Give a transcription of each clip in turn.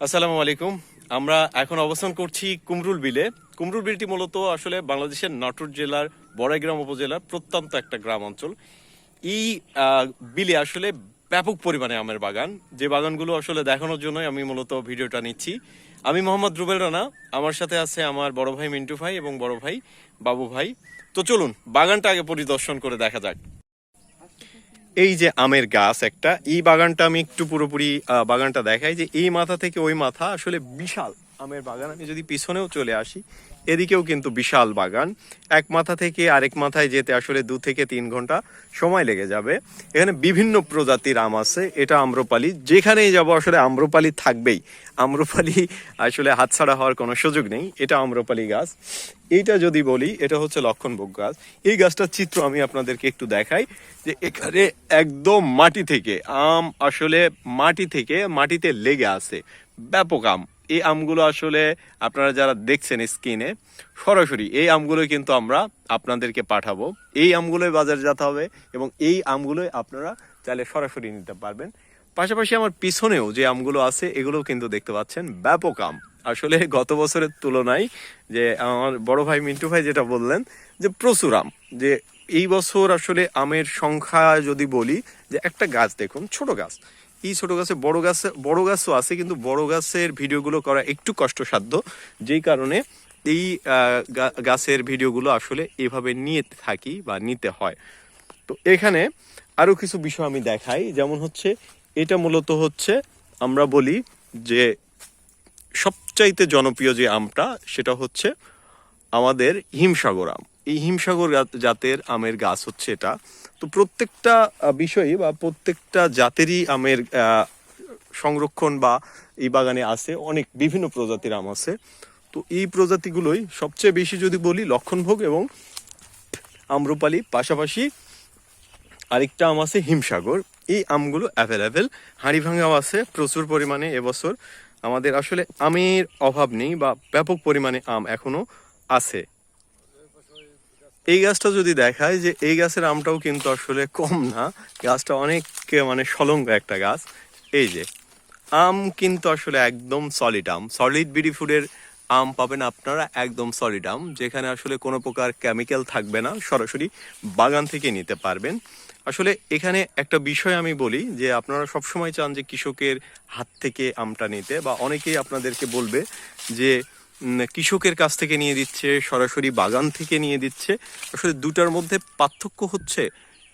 আসসালামু আলাইকুম। আমরা এখন অবস্থান করছি কুমরুল বিলে। কুমরুল বিলটি মূলত আসলে বাংলাদেশের নাটোর জেলার বড়াইগ্রাম উপজেলার প্রত্যন্ত একটা গ্রাম অঞ্চল। এই বিলে আসলে ব্যাপক পরিমাণে আমের বাগান। যে বাগানগুলো আসলে দেখানোর জন্যই আমি মূলত ভিডিওটা নিচ্ছি। আমি মোহাম্মদ রুবেল রানা। আমার সাথে আছে আমার বড় ভাই মিন্টু ভাই এবং বড় ভাই বাবু ভাই। তো চলুন, বাগানটা আগে পরিদর্শন করে দেখা যাক। এই যে আমের গাছ একটা, এই বাগানটা আমি একটু পুরোপুরি বাগানটা দেখাই যে এই মাথা থেকে ওই মাথা আসলে বিশাল আমের বাগান। আমি যদি পিছনেও চলে আসি এদিকেও কিন্তু বিশাল বাগান। এক মাথা থেকে আরেক মাথায় যেতে আসলে দু থেকে তিন ঘণ্টা সময় লেগে যাবে। এখানে বিভিন্ন প্রজাতির আম আছে, এটা আম্রপালি। যেখানেই যাব আসলে আম্রপালি থাকবেই। আম্রপালি আসলে হাতছাড়া হওয়ার কোনো সুযোগ নেই, এটা আম্রপালি গাছ। এইটা যদি বলি, এটা হচ্ছে লক্ষণভোগ গাছ। এই গাছটার চিত্র আমি আপনাদেরকে একটু দেখাই, যে এখানে একদম মাটি থেকে, আম আসলে মাটি থেকে মাটিতে লেগে আছে। ব্যাপক আম। এই আমগুলো আসলে আপনারা যারা দেখছেন স্ক্রিনে সরাসরি এই আমগুলোই কিন্তু আমরা আপনাদেরকে পাঠাবো। এই আমগুলোই বাজারে যেতে হবে এবং এই আমগুলোই আপনারা চাইলে সরাসরি নিতে পারবেন। পাশাপাশি আমার পিছনেও যে আমগুলো আছে, এগুলোও কিন্তু দেখতে পাচ্ছেন, ব্যাপক আম। আসলে গত বছরের তুলনায় যে আমার বড় ভাই মিন্টু ভাই যেটা বললেন, যে প্রচুর আম। যে এই বছর আসলে আমের সংখ্যা যদি বলি, যে একটা গাছ দেখুন, ছোট গাছ। এই ছোট গাছে বড় গাছে, বড় গাছও আছে, কিন্তু বড় গাছের ভিডিওগুলো করা একটু কষ্টসাধ্য। যেই কারণে এই গাছের ভিডিওগুলো আসলে এভাবে নিয়ে থাকি বা নিতে হয়। তো এখানে আরও কিছু বিষয় আমি দেখাই। যেমন হচ্ছে, এটা মূলত হচ্ছে আমরা বলি যে সবচাইতে জনপ্রিয় যে আমটা, সেটা হচ্ছে আমাদের হিমসাগর আম। এই হিমসাগর জাতের আমের গাছ হচ্ছে এটা। তো প্রত্যেকটা আহ, বিষয়ই বা প্রত্যেকটা জাতেরই আমের সংরক্ষণ বা এই বাগানে আছে অনেক বিভিন্ন প্রজাতির আম আছে। তো এই প্রজাতিগুলোই সবচেয়ে বেশি যদি বলি লক্ষণভোগ এবং আম্রপালি পাশাপাশি আরেকটা আম আছে হিমসাগর। এই আমগুলো অ্যাভেলেবেল হাঁড়ি ভাঙাও আছে প্রচুর পরিমাণে এবছর। আমাদের আসলে আমের অভাব নেই বা ব্যাপক পরিমাণে আম এখনও আছে। এই গাছটা যদি দেখায় যে এই গাছের আমটাও কিন্তু আসলে কম না, গাছটা অনেক মানে সলঙ্গ একটা গাছ। এই যে, আম কিন্তু আসলে একদম সলিড আম। সলিড বিডি ফুডের আম পাবেন আপনারা একদম সলিড আম, যেখানে আসলে কোনো প্রকার কেমিক্যাল থাকবে না, সরাসরি বাগান থেকে নিতে পারবেন। আসলে এখানে একটা বিষয় আমি বলি যে, আপনারা সবসময় চান যে কৃষকের হাত থেকে আমটা নিতে, বা অনেকেই আপনাদেরকে বলবে যে কৃষকের কাছ থেকে নিয়ে দিচ্ছে, সরাসরি বাগান থেকে নিয়ে দিচ্ছে। আসলে দুটার মধ্যে পার্থক্য হচ্ছে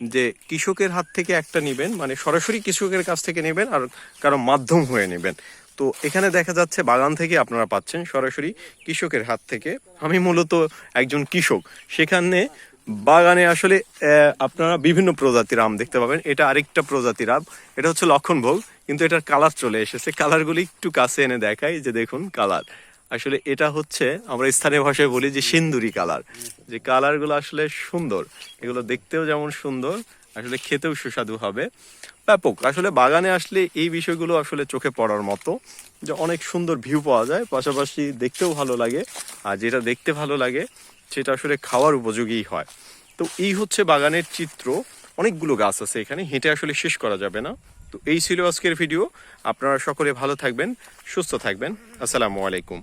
যে কৃষকের হাত থেকে একটা নেবেন মানে সরাসরি কৃষকের কাছ থেকে নেবেন আর কারও মাধ্যম হয়ে নেবেন। তো এখানে দেখা যাচ্ছে বাগান থেকে আপনারা পাচ্ছেন সরাসরি কৃষকের হাত থেকে। আমি মূলত একজন কৃষক, সেখানে বাগানে আসলে আপনারা বিভিন্ন প্রজাতির আম দেখতে পাবেন। এটা আরেকটা প্রজাতির আম, এটা হচ্ছে লক্ষণভোগ, কিন্তু এটার কালার চলে এসেছে। কালারগুলি একটু কাছে এনে দেখাই যে দেখুন কালার। আসলে এটা হচ্ছে আমরা স্থানীয় ভাষায় বলি যে সিন্দুরি কালার। যে কালারগুলো আসলে সুন্দর। এগুলো দেখতেও যেমন সুন্দর, আসলে খেতেও সুস্বাদু হবে। ব্যাপক। আসলে বাগানে আসলে এই বিষয়গুলো আসলে চোখে পড়ার মতো যে অনেক সুন্দর ভিউ পাওয়া যায়। পাশাপাশি দেখতেও ভালো লাগে। আর যেটা দেখতে ভালো লাগে, সেটা আসলে খাওয়ার উপযোগী হয়। তো এই হচ্ছে বাগানের চিত্র। অনেকগুলো গাছ আছে এখানে। হেঁটে আসলে শেষ করা যাবে না। তো এই ছিল আজকের ভিডিও। আপনারা সকলে ভালো থাকবেন, সুস্থ থাকবেন। আসসালামু আলাইকুম।